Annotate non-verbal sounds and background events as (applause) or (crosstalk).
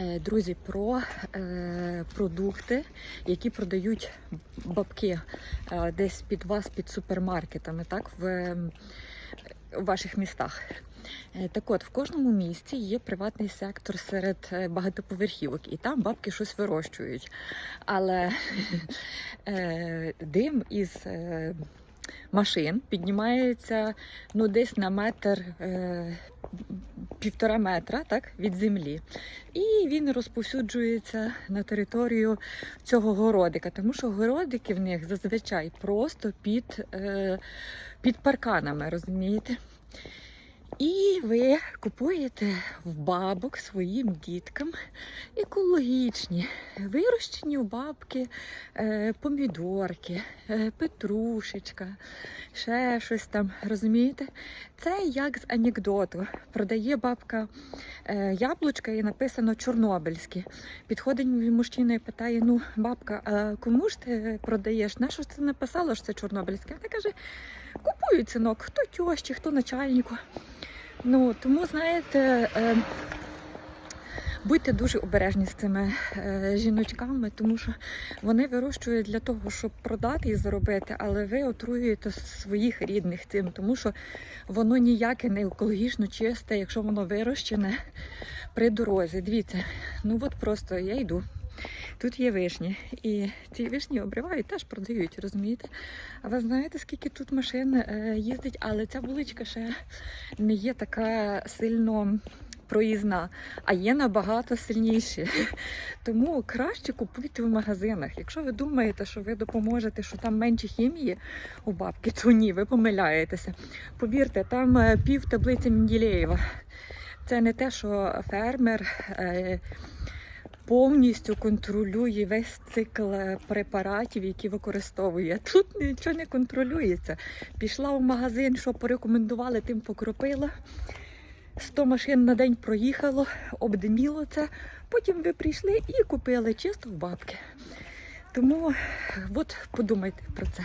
Е, Друзі, про е, продукти, які продають бабки е, десь під вас, під супермаркетами, так, в, ваших містах. Так от, в кожному місті є приватний сектор серед багатоповерхівок, і там бабки щось вирощують. Але (laughs) дим із машин піднімається ну, десь на метр. Півтора метра так, від землі. І він розповсюджується на територію цього городика, тому що городики в них зазвичай просто під, е, під парканами, розумієте? І ви купуєте в бабок своїм діткам екологічні, вирощені у бабки е, помідорки, е, петрушечка, ще щось там, розумієте? Це як з анекдоту. Продає бабка е, яблучка і написано Чорнобильське. Підходить мужчина і питає: ну, бабка, а кому ж ти продаєш? На що ти написала, що це Чорнобильське? Вона каже, купують синок, хто тьощі, хто начальнику. Ну, тому, знаєте, е, будьте дуже обережні з цими е, жіночками, тому що вони вирощують для того, щоб продати і заробити, але ви отруюєте своїх рідних цим, тому що воно ніяке не екологічно чисте, якщо воно вирощене при дорозі. Дивіться, ну от просто я йду. Тут є вишні, і ці вишні обривають, теж продають, розумієте? А ви знаєте, скільки тут машин е, їздить, але ця вуличка ще не є така сильно проїзна, а є набагато сильніші. (laughs) Тому краще купуйте в магазинах. Якщо ви думаєте, що ви допоможете, що там менше хімії у бабки, то ні, ви помиляєтеся. Повірте, там е, пів таблиці Менділеєва. Це не те, що фермер. Е, повністю контролює весь цикл е, препаратів, які використовує. Тут нічого не контролюється. Пішла в магазин, що порекомендували, тим покропила. 100 машин на день проїхало, обдиміло це. Потім ви прийшли і купили чисто в бабки. Тому от подумайте про це.